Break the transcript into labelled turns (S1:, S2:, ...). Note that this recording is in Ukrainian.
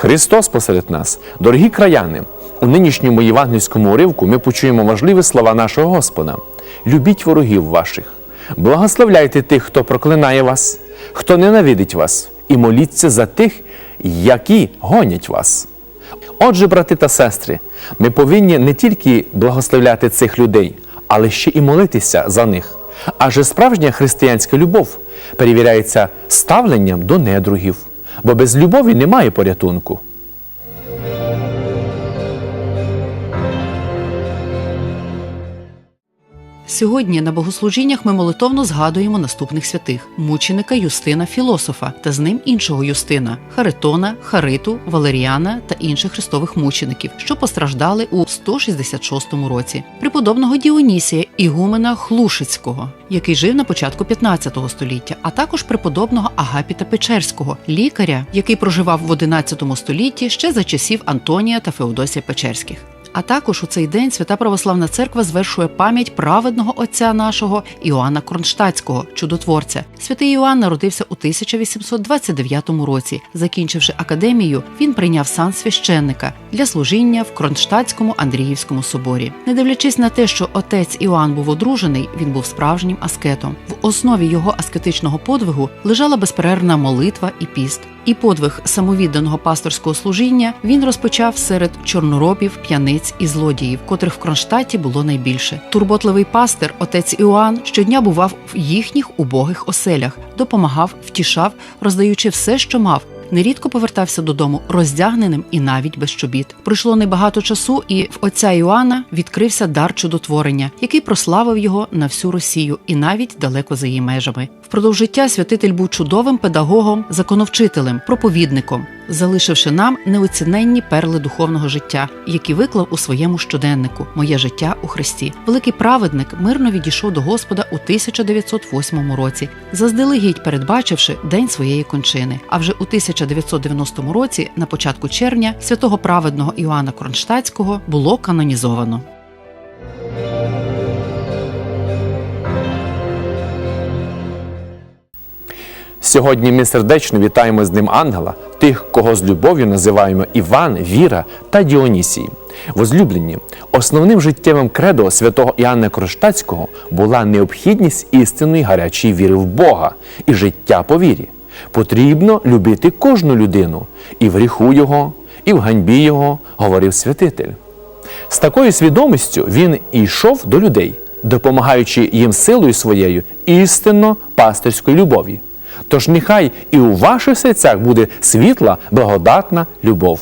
S1: Христос посеред нас, дорогі краяни, у нинішньому євангельському уривку ми почуємо важливі слова нашого Господа: любіть ворогів ваших, благословляйте тих, хто проклинає вас, хто ненавидить вас, і моліться за тих, які гонять вас. Отже, брати та сестри, ми повинні не тільки благословляти цих людей, але ще і молитися за них. Адже справжня християнська любов перевіряється ставленням до недругів, бо без любові немає порятунку.
S2: Сьогодні на богослужіннях ми молитовно згадуємо наступних святих: мученика Юстина Філософа та з ним іншого Юстина Харитона, Хариту, Валеріана та інших христових мучеників, що постраждали у 166 році, преподобного Діонісія Ігумена Хлушицького, який жив на початку 15 століття, а також преподобного Агапіта Печерського, лікаря, який проживав в 11 столітті ще за часів Антонія та Феодосія Печерських. А також у цей день Свята Православна Церква звершує пам'ять праведного отця нашого Іоанна Кронштадтського, чудотворця. Святий Іоанн народився у 1829 році. Закінчивши академію, він прийняв сан священника для служіння в Кронштадтському Андріївському соборі. Не дивлячись на те, що отець Іоанн був одружений, він був справжнім аскетом. В основі його аскетичного подвигу лежала безперервна молитва і піст. І подвиг самовідданого пасторського служіння він розпочав серед чорноробів, п'яниць і злодіїв, котрих в Кронштадті було найбільше. Турботливий пастир, отець Іоанн, щодня бував в їхніх убогих оселях, допомагав, втішав, роздаючи все, що мав. Нерідко повертався додому роздягненим і навіть без чобіт. Пройшло небагато часу, і в отця Іоанна відкрився дар чудотворення, який прославив його на всю Росію і навіть далеко за її межами. Впродовж життя святитель був чудовим педагогом, законовчителем, проповідником, залишивши нам неоціненні перли духовного життя, які виклав у своєму щоденнику Моє життя у Христі. Великий праведник мирно відійшов до Господа у 1908 році, заздалегідь передбачивши день своєї кончини. А вже у 1990 році, на початку червня, святого праведного Іоанна Кронштадтського було канонізовано.
S1: Сьогодні ми сердечно вітаємо з ним ангела, тих, кого з любов'ю називаємо Іван, Віра та Діонісій. Возлюблені, основним життєвим кредо святого Іоанна Кронштадтського була необхідність істинної гарячої віри в Бога і життя по вірі. Потрібно любити кожну людину і в гріху його, і в ганьбі його, говорив святитель. З такою свідомістю він і йшов до людей, допомагаючи їм силою своєю істинно пастирської любові. Тож нехай і у ваших серцях буде світла, благодатна любов.